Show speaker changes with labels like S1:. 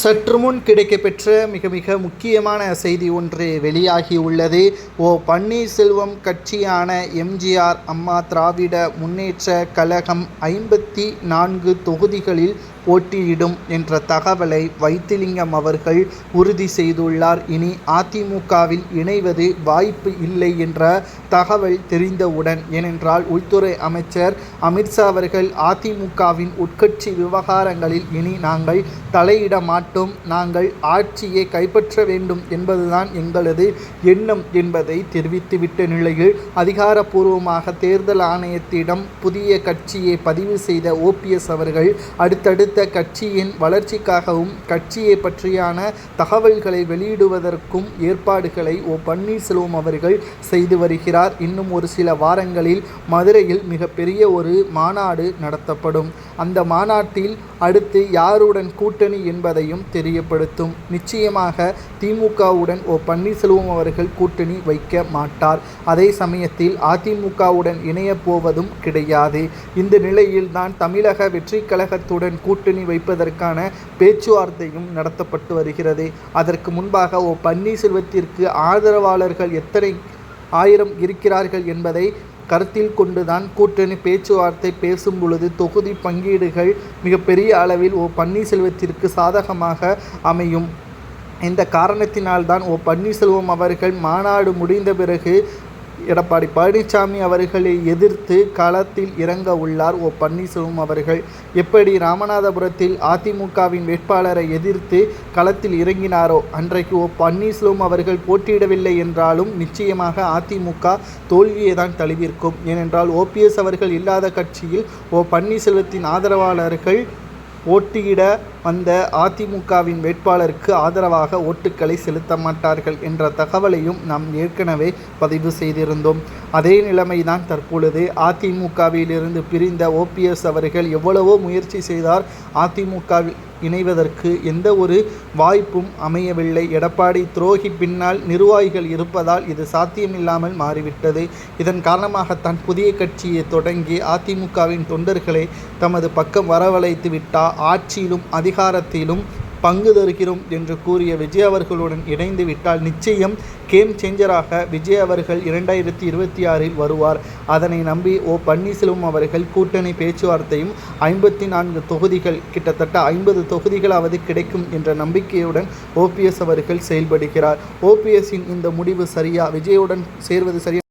S1: சற்று முன் கிடைக்கப்பெற்ற மிக மிக முக்கியமான செய்தி ஒன்று வெளியாகியுள்ளது ஓ பன்னீர்செல்வம் கட்சியான எம்ஜிஆர் அம்மா திராவிட முன்னேற்ற கழகம் ஐம்பத்தி நான்கு தொகுதிகளில் போட்டியிடும் என்ற தகவலை வைத்திலிங்கம் அவர்கள் உறுதி செய்துள்ளார். இனி அதிமுகவில் இணைவது வாய்ப்பு இல்லை என்ற தகவல் தெரிந்தவுடன் ஏனென்றால் உள்துறை அமைச்சர் அமித்ஷா அவர்கள் அதிமுகவின் உட்கட்சி விவகாரங்களில் இனி நாங்கள் தலையிட மாட்டோம். நாங்கள் ஆட்சியை கைப்பற்ற வேண்டும் என்பதுதான் எங்களது எண்ணம் என்பதை தெரிவித்துவிட்ட நிலையில் அதிகாரப்பூர்வமாக தேர்தல் ஆணையத்திடம் புதிய கட்சியை பதிவு செய்த ஓபிஎஸ் அவர்கள் அடுத்தடுத்த கட்சியின் வளர்ச்சிக்காகவும் கட்சியை பற்றியான தகவல்களை வெளியிடுவதற்கும் ஏற்பாடுகளை ஓ பன்னீர்செல்வம் அவர்கள் செய்து வருகிறார். இன்னும் ஒரு சில வாரங்களில் மதுரையில் மிகப்பெரிய ஒரு மாநாடு நடத்தப்படும். அந்த மாநாட்டில் அடுத்து யாருடன் கூட்டணி என்பதையும் தெரியப்படுத்தும். நிச்சயமாக திமுகவுடன் ஓ பன்னீர்செல்வம் அவர்கள் கூட்டணி வைக்க மாட்டார். அதே சமயத்தில் அதிமுகவுடன் இணையப் போவதும் கிடையாது. இந்த நிலையில்தான் தமிழக வெற்றி கழகத்துடன் கூட்டணி வைப்பதற்கான பேச்சுவார்த்தையும் நடத்தப்பட்டு வருகிறது. அதற்கு முன்பாக ஓ பன்னீர்செல்வத்திற்கு ஆதரவாளர்கள் எத்தனை ஆயிரம் இருக்கிறார்கள் என்பதை கருத்தில் கொண்டுதான் கூட்டணி பேச்சுவார்த்தை பேசும் பொழுது தொகுதி பங்கீடுகள் மிகப்பெரிய அளவில் ஓ பன்னீர்செல்வத்திற்கு சாதகமாக அமையும். இந்த காரணத்தினால்தான் ஓ பன்னீர்செல்வம் அவர்கள் மாநாடு முடிந்த பிறகு எடப்பாடி பழனிசாமி அவர்களை எதிர்த்து களத்தில் இறங்க உள்ளார் ஓ பன்னீர்செல்வம் அவர்கள். எப்படி ராமநாதபுரத்தில் அதிமுகவின் வேட்பாளரை எதிர்த்து களத்தில் இறங்கினாரோ அன்றைக்கு ஓ பன்னீர்செல்வம் அவர்கள் போட்டியிடவில்லை என்றாலும் நிச்சயமாக அதிமுக தோல்வியை தான் தழுவிருக்கும் ஏனென்றால் ஓபிஎஸ் அவர்கள் இல்லாத கட்சியில் ஓ பன்னீர்செல்வத்தின் ஆதரவாளர்கள் போட்டியிட வந்த அதிமுகவின் வேட்பாளருக்கு ஆதரவாக ஓட்டுக்களை செலுத்த மாட்டார்கள் என்ற தகவலையும் நாம் ஏற்கனவே பதிவு செய்திருந்தோம். அதே நிலைமைதான் தற்பொழுது அதிமுகவிலிருந்து பிரிந்த ஓபிஎஸ் அவர்கள் எவ்வளவோ முயற்சி செய்தார். அதிமுகவில் இணைவதற்கு எந்த ஒரு வாய்ப்பும் அமையவில்லை. எடப்பாடி துரோகி பின்னால் நிர்வாகிகள் இருப்பதால் இது சாத்தியமில்லாமல் மாறிவிட்டது. இதன் காரணமாகத்தான் புதிய கட்சியை தொடங்கி அதிமுகவின் தொண்டர்களை தமது பக்கம் வரவழைத்து விட்டார் ஆட்சியிலும் அதிகாரத்திலும் பங்கு தருகிறோம் என்று கூறிய விஜய் அவர்களுடன் இணைந்து விட்டால் நிச்சயம் கேம் சேஞ்சராக விஜய் அவர்கள் இரண்டாயிரத்தி இருபத்தி ஆறில் வருவார். அதனை நம்பி ஓ பன்னீர்செல்வம் அவர்கள் கூட்டணி பேச்சுவார்த்தையும் ஐம்பத்தி நான்கு தொகுதிகள் கிட்டத்தட்ட ஐம்பது தொகுதிகளாவது கிடைக்கும் என்ற நம்பிக்கையுடன் ஓபிஎஸ் அவர்கள் செயல்படுகிறார். ஓபிஎஸ்ஸின் இந்த முடிவு சரியா? விஜயுடன் சேர்வது சரியா?